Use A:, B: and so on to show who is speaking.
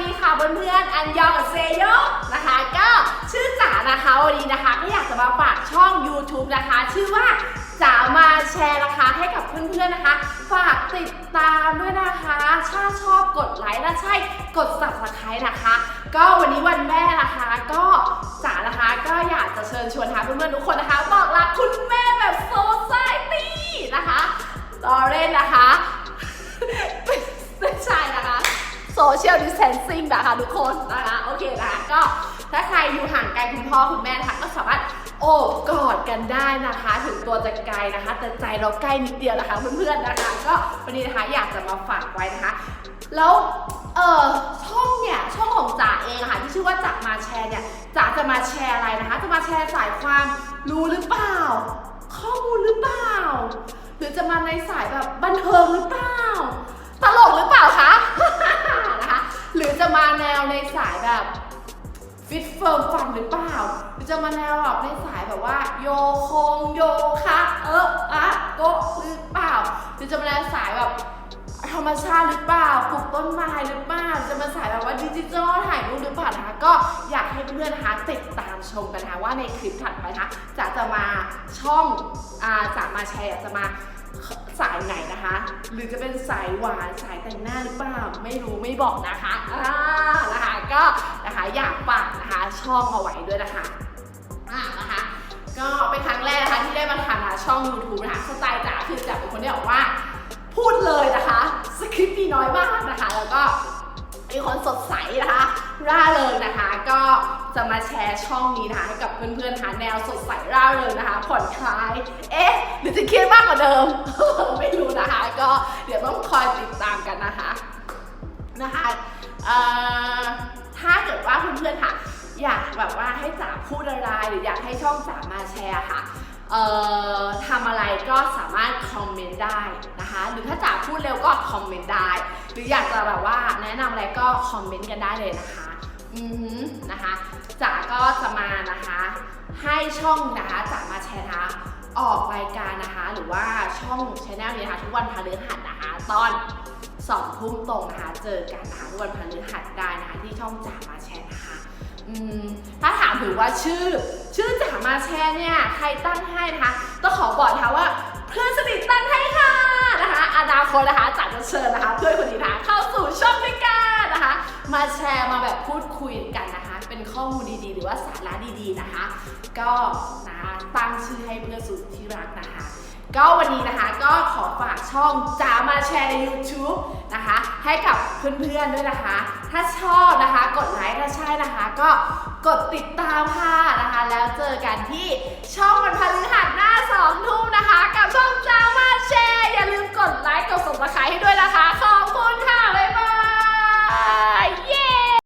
A: ดีค่ะเพื่อนๆ อันยองกับเซโยนะคะ ก็ชื่อจ๋านะคะวันนี้นะคะ ก็อยากจะมาฝากช่อง YouTube นะคะ ชื่อว่าจ๋ามาแชร์นะคะให้กับเพื่อนๆนะคะ ฝากติดตามด้วยนะคะถ้าชอบกดไลค์และใช่กด subscribe นะคะ ก็วันนี้วันแม่นะคะ ก็จ๋านะคะก็อยากจะเชิญชวนนะคะเพื่อนๆทุกคนนะคะ บอกรักคุณแม่ เชียลดิส a ทนซิ่งนะคะทุกคนนะคะโอเคนะคะก็ถ้าใครอยู่ห่างไกลคุณพ่อคุณแม่นะคะก็สามารถโอบกอดกันได้นะคะ ถึงตัวจะไกลนะคะ แต่ใจเราใกล้นิดเดียวนะคะเพื่อนๆนะคะ ก็วันนี้นะคะอยากจะมาฝากไว้นะคะ แล้วเออช่องเนี่ยช่องของจ๋าเองอะค่ะที่ชื่อว่าจ๋ามาแชร์เนี่ยจ๋าจะมาแชร์อะไรนะคะ จะมาแชร์สายความรู้หรือเปล่า ข้อมูลหรือเปล่า หรือจะมาในสายแบบบันเทิงหรือเปล่า ตลกหรือเปล่าคะ มาแนวในสายแบบฟิตเฟิร์มฟันหรือเปล่าหรือจะมาแนวแบบในสายแบบว่า โยคงโยคะเอออะโกหรือเปล่าหรือจะมาแนวสายแบบธรรมชาติหรือเปล่าปลูกต้นไม้หรือเปล่าจะมาสายแบบว่าดิจิทัลถ่ายรูปหรือเปล่านะคะก็อยากให้เพื่อนๆนะคะติดตามชมกันนะคะว่าในคลิปถัดไปนะคะจะจะมาช่องอ่าจะมาแชร์จะมาสายไหน นะคะ หรือจะเป็นสายหวานสายแต่งหน้าหรือเปล่าไม่รู้ไม่บอกนะคะอ่านะคะก็นะคะอยากฝากนะคะช่องเอาไว้ด้วยนะคะอ่านะคะก็เป็นครั้งแรกนะคะที่ได้มาทำนะช่อง YouTube นะคะสไตล์จ๋าคือจ๋าเป็นคนที่บอกว่า พูดเลยนะคะ สคริปต์มีน้อยมากนะคะแล้วก็ เป็นคนสดใสนะคะร่าเริงนะคะ ก็จะมาแชร์ช่องนี้นะคะให้กับเพื่อนๆนะคะแนวสดใสร่าเริงนะคะผ่อนคลายเอ๊ะหรือจะเครียดมากกว่าเดิม ไม่รู้นะคะ ก็เดี๋ยวต้องคอยติดตามกันนะคะนะคะถ้าเกิดว่าเพื่อนๆค่ะ อยากแบบว่าให้จ๋าพูดอะไรหรืออยากให้ช่องจ๋ามาแชร์ค่ะ ทำอะไรก็สามารถคอมเมนต์ได้นะคะ หรือถ้าจ๋าพูดเร็วก็คอมเมนต์ได้ หรืออยากจะแบบว่าแนะนำอะไรก็คอมเมนต์กันได้เลยนะคะอือหือนะคะจ๋าก็จะมานะคะ ให้ช่องนะคะจ๋ามาแชร์นะออกรายการนะคะ หรือว่าช่องชแนลนี้นะคะทุกวันพฤหัสนะคะ ตอนสองทุ่มตรงนะคะ เจอกันนะคะทุกวันพฤหัสได้นะคะ ที่ช่องจ๋ามาแชร์นะคะถ้าถามถึงว่าชื่อ ชื่อจ๋า มาแชร์เนี่ยใครตั้งให้นะคะต้องขอบอกนะคะว่าเพื่อนสนิทตั้งให้ค่ะนะคะอนาคตนะคะจ๋าจะเชิญนะคะเพื่อนคนนี้นะคะเข้าสู่ช่องด้วยกันนะคะ มาแชร์มาแบบพูดคุยกันนะคะ เป็นข้อมูลดีๆ หรือว่าสาระดีๆนะคะ ก็นะตั้งชื่อให้เพื่อนสุดที่รักนะคะ ก็วันนี้นะคะก็ขอฝากช่องจ๋ามาแชร์ใน YouTube นะคะ ให้กับเพื่อนๆด้วยนะคะ ถ้าชอบนะคะ กดไลค์ถ้าใช่นะคะ ก็กดติดตามค่ะ เจอกันที่ช่องวันพฤหัสหน้าสองทุ่มนะคะ กับช่องจ๋า